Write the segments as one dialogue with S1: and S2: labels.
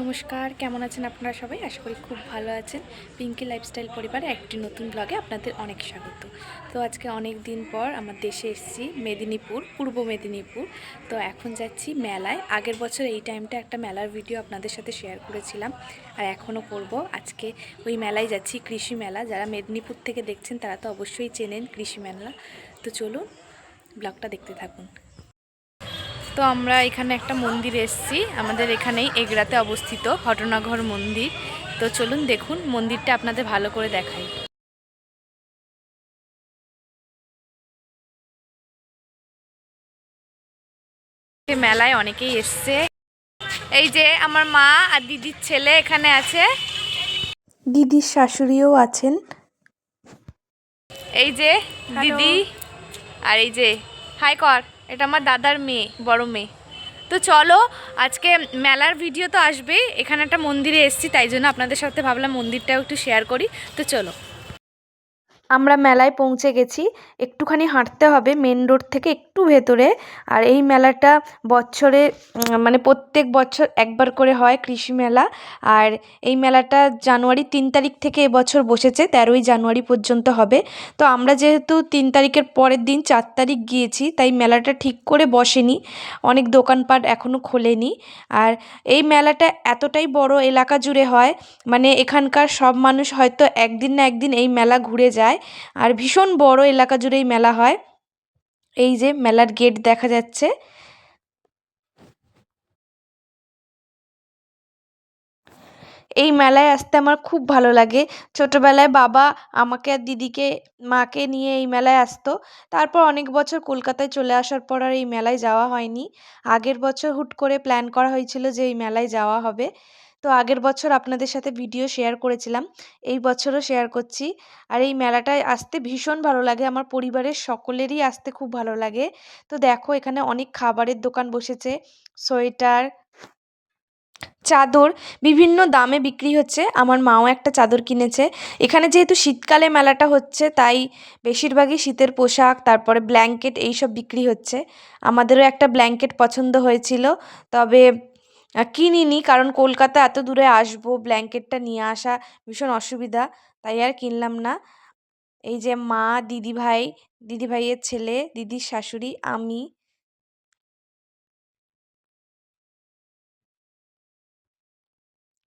S1: নমস্কার, কেমন আছেন আপনারা সবাই? আশা করি খুব ভালো আছেন। পিঙ্কি লাইফস্টাইল পরিবারে একটি নতুন ব্লগে আপনাদের অনেক স্বাগত। তো আজকে অনেক দিন পর আমার দেশে এসেছি, মেদিনীপুর, পূর্ব মেদিনীপুর। তো এখন যাচ্ছি মেলায়। আগের বছর এই টাইমটা একটা মেলার ভিডিও আপনাদের সাথে শেয়ার করেছিলাম। আর এখনও করব। আজকে ওই মেলায় যাচ্ছি, কৃষি মেলা। যারা মেদিনীপুর থেকে দেখছেন তারা তো অবশ্যই চেনেন কৃষি মেলা। তো চলুন, ব্লগটা দেখতে থাকুন। তো আমরা এখানে একটা মন্দির এসেছি। আমাদের এখানেই এগরাতে অবস্থিত ঘটনাঘর মন্দির। তো চলুন দেখুন মন্দিরটা আপনাদের ভালো করে দেখাই। মেলায় অনেকেই এসছে। এই যে আমার মা আর দিদির ছেলে এখানে আছে। দিদির শাশুড়িও আছেন। এই যে দিদি আর এই যে হাই কর। এটা আমার দাদার মেয়ে, বড় মেয়ে। তো চলো, আজকে মেলার ভিডিও তো আসবেই, এখানে একটা মন্দিরে এসছি, তাই জন্য আপনাদের সাথে ভাবলাম মন্দিরটাও একটু শেয়ার করি। তো চলো। আমরা মেলায় পৌঁছে গেছি। একটুখানি হাঁটতে হবে মেন রোড থেকে একটু ভেতরে। আর এই মেলাটা বছরে মানে প্রত্যেক বছর একবার করে হয় কৃষি মেলা। আর এই মেলাটা জানুয়ারি তিন তারিখ থেকে এবছর বসেছে, তেরোই জানুয়ারি পর্যন্ত হবে। তো আমরা যেহেতু তিন তারিখের পরের দিন চার তারিখ গিয়েছি, তাই মেলাটা ঠিক করে বসেনি। অনেক দোকানপাট এখনও খোলেনি। আর এই মেলাটা এতটাই বড় এলাকা জুড়ে হয় মানে এখানকার সব মানুষ হয়তো একদিন না একদিন এই মেলা ঘুরে যায়। আর ভীষণ বড় এলাকা জুড়েই মেলা হয়। এই যে মেলার গেট দেখা যাচ্ছে। এই মেলায় আসতে আমার খুব ভালো লাগে। ছোটোবেলায় বাবা আমাকে আর দিদিকে, মাকে নিয়ে এই মেলায় আসতো। তারপর অনেক বছর কলকাতায় চলে আসার পর আর এই মেলায় যাওয়া হয়নি। আগের বছর হুট করে প্ল্যান করা হয়েছিল যে এই মেলায় যাওয়া হবে। তো আগের বছর আপনাদের সাথে ভিডিও শেয়ার করেছিলাম। এই বছরও শেয়ার করছি। আর এই মেলাটায় আসতে ভীষণ ভালো লাগে। আমার পরিবারের সকলেরই আসতে খুব ভালো লাগে। তো দেখো, এখানে অনেক খাবারের দোকান বসেছে। সোয়েটার, চাদর, বিভিন্ন দামে বিক্রি হচ্ছে। আমার মাও একটা চাদর কিনেছে। এখানে যেহেতু শীতকালে মেলাটা হচ্ছে, তাই বেশিরভাগই শীতের পোশাক, তারপরে ব্ল্যাঙ্কেট, এইসব বিক্রি হচ্ছে। আমাদেরও একটা ব্ল্যাঙ্কেট পছন্দ হয়েছিল। তবে কিনিনি কারণ কলকাতা এত দূরে আসব, ব্ল্যাঙ্কেটটা নিয়ে আসা ভীষণ অসুবিধা, তাই আর কিনলাম না। এই যে মা, দিদিভাই, দিদিভাইয়ের ছেলে, দিদির শাশুড়ি, আমি।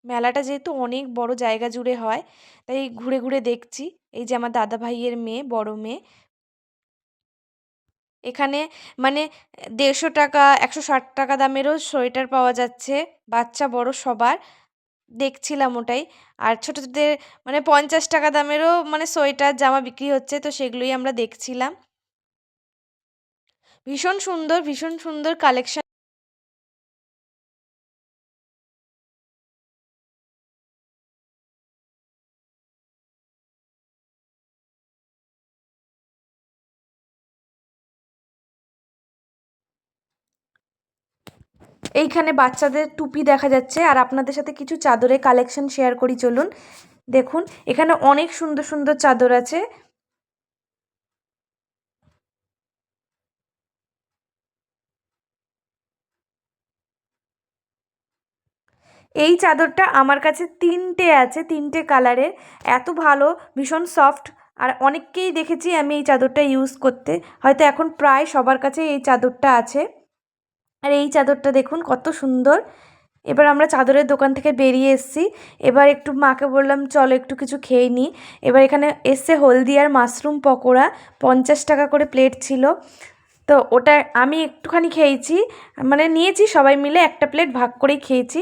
S1: মেলাটা যেহেতু অনেক বড় জায়গা জুড়ে হয়, তাই ঘুরে ঘুরে দেখছি। এই যে আমার দাদা ভাইয়ের মেয়ে, বড় মেয়ে এখানে মানে দেড়শো টাকা, একশো ষাট টাকা দামেরও সোয়েটার পাওয়া যাচ্ছে, বাচ্চা, বড় সবার। দেখছিলাম ওটাই। আর ছোটোদের মানে পঞ্চাশ টাকা দামেরও মানে সোয়েটার, জামা বিক্রি হচ্ছে, তো সেগুলোই আমরা দেখছিলাম। ভীষণ সুন্দর ভীষণ সুন্দর কালেকশন এইখানে বাচ্চাদের টুপি দেখা যাচ্ছে আর আপনাদের সাথে কিছু চাদরের কালেকশন শেয়ার করি, চলুন। দেখুন, এখানে অনেক সুন্দর সুন্দর চাদর আছে। এই চাদরটা আমার কাছে তিনটে আছে, তিনটে কালারের এত ভালো, ভীষণ সফট আর অনেককেই দেখেছি আমি এই চাদরটা ইউজ করতে। হয়তো এখন প্রায় সবার কাছে এই চাদরটা আছে। আর এই চাদরটা দেখুন, কত সুন্দর। এবার আমরা চাদরের দোকান থেকে বেরিয়ে এসেছি। এবার একটু মাকে বললাম, চলো একটু কিছু খেয়ে নিই এবার এখানে এসছে হলদিয়ার মাশরুম পকোড়া, পঞ্চাশ টাকা করে প্লেট ছিল। তো ওটা আমি একটুখানি খেয়েছি মানে নিয়েছি সবাই মিলে, একটা প্লেট ভাগ করেই খেয়েছি।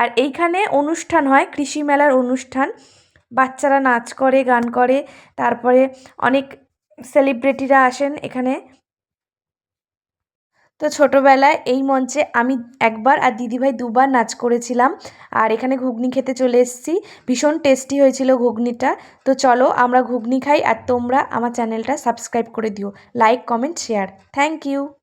S1: আর এইখানে অনুষ্ঠান হয়, কৃষি মেলার অনুষ্ঠান। বাচ্চারা নাচ করে, গান করে, তারপরে অনেক সেলিব্রিটিরা আসেন এখানে। তো ছোটোবেলায় এই মঞ্চে আমি একবার আর দিদিভাই দুবার নাচ করেছিলাম। আর এখানে ঘুগনি খেতে চলে এসেছি। ভীষণ টেস্টি হয়েছিল ঘুগনিটা। তো চলো আমরা ঘুগনি খাই আর তোমরা আমার চ্যানেলটা সাবস্ক্রাইব করে দিও। Like, comment, share. Thank you.